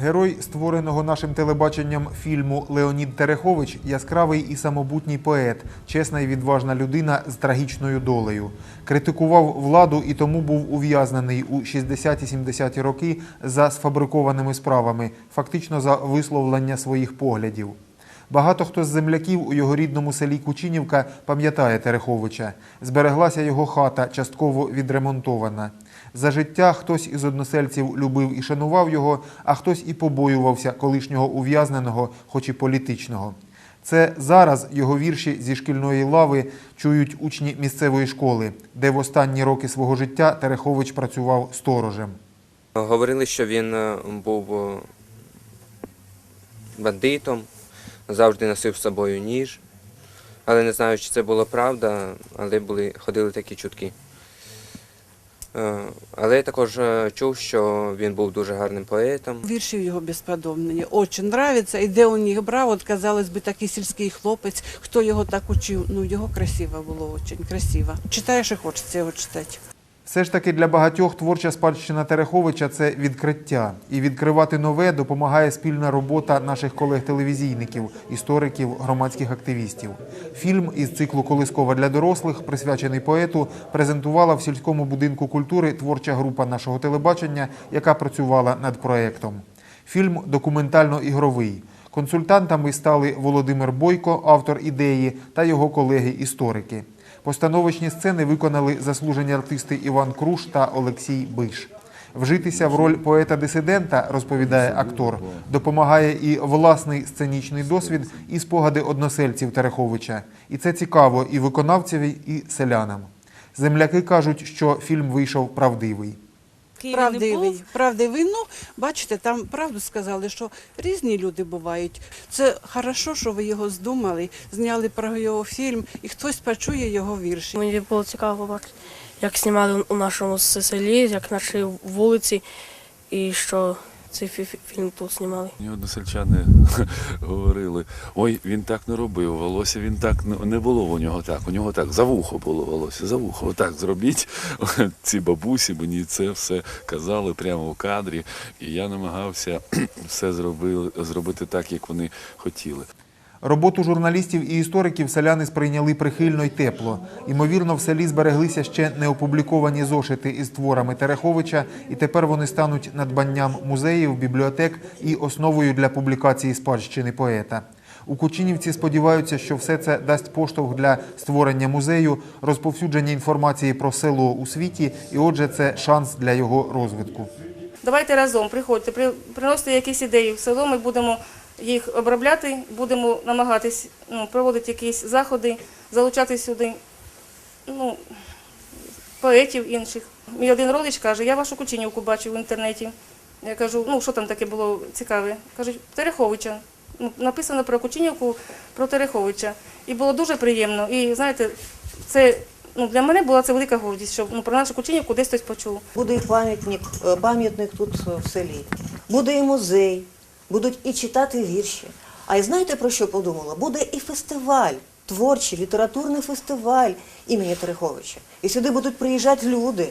Герой створеного нашим телебаченням фільму Леонід Терехович яскравий і самобутній поет, чесна і відважна людина з трагічною долею. Критикував владу і тому був ув'язнений у 60-70-ті роки за сфабрикованими справами, фактично за висловлення своїх поглядів. Багато хто з земляків у його рідному селі Кучинівка пам'ятає Тереховича. Збереглася його хата, частково відремонтована. За життя хтось із односельців любив і шанував його, а хтось і побоювався колишнього ув'язненого, хоч і політичного. Це зараз його вірші зі шкільної лави чують учні місцевої школи, де в останні роки свого життя Терехович працював сторожем. Говорили, що він е, був е, бандитом, завжди носив з собою ніж. Але не знаю, чи це було правда, але були, ходили такі чутки. Е, Але я також е, чув, що він був дуже гарним поетом. Вірші його безподобні. Дуже нравиться. І де у них брав, от казалось би, такий сільський хлопець, хто його так учив. Ну, його красиво було, дуже красиво. Читаєш і хочеться його читати. Все ж таки для багатьох творча спадщина Тереховича це відкриття. І відкривати нове допомагає спільна робота наших колег-телевізійників, істориків, громадських активістів. Фільм із циклу Колискова для дорослих, присвячений поету, презентувала в сільському будинку культури творча група нашого телебачення, яка працювала над проектом. Фільм документально-ігровий. Консультантами стали Володимир Бойко, автор ідеї, та його колеги-історики. Постановочні сцени виконали заслужені артисти Іван Круш та Олексій Биш. Вжитися в роль поета-дисидента, розповідає актор, допомагає і власний сценічний досвід, і спогади односельців Тереховича. І це цікаво і виконавцеві, і селянам. Земляки кажуть, що фільм вийшов правдивий. Києві не був. Правдивий, правдивий. Ну, бачите, там правду сказали, що різні люди бувають. Це хорошо, що ви його здумали, зняли про його фільм, і хтось почує його вірші. Мені було цікаво побачити, як знімали у нашому селі, як наші вулиці, і що цей фі- фі- фільм тут знімали. Мені односельчани говорили, ой, він так не робив, волосся він так не- не було у нього так. У нього так за вухо було волосся, за вухо. Отак зробіть. Ці бабусі мені це все казали прямо в кадрі. І я намагався все зробити так, як вони хотіли. Роботу журналістів і істориків селяни сприйняли прихильно й тепло. Ймовірно, в селі збереглися ще неопубліковані зошити із творами Тереховича, і тепер вони стануть надбанням музеїв, бібліотек і основою для публікації спадщини поета. У Кучинівці сподіваються, що все це дасть поштовх для створення музею, розповсюдження інформації про село у світі, і отже, це шанс для його розвитку. Давайте разом приходьте, при, приносите якісь ідеї в село. Ми будемо їх обробляти, будемо намагатись ну, проводити якісь заходи, залучати сюди ну, поетів інших. Мій один родич каже, я вашу кучинівку бачив в інтернеті. Я кажу, ну що там таке було цікаве? Кажуть, Тереховича. Ну, написано про Кучинівку, про Тереховича. І було дуже приємно. І знаєте, це ну, для мене була це велика гордість, що ну, про нашу Кучинівку десь хтось почув. Буде пам'ятник, е, пам'ятник тут в селі, буде і музей, будуть і читати вірші. А і знаєте про що подумала? Буде і фестиваль, творчий, літературний фестиваль імені Тереховича. І сюди будуть приїжджати люди.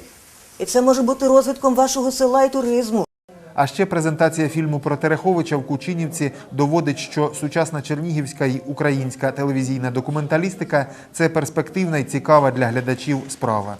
І це може бути розвитком вашого села і туризму. А ще презентація фільму про Тереховича в Кучинівці доводить, що сучасна чернігівська і українська телевізійна документалістика це перспективна і цікава для глядачів справа.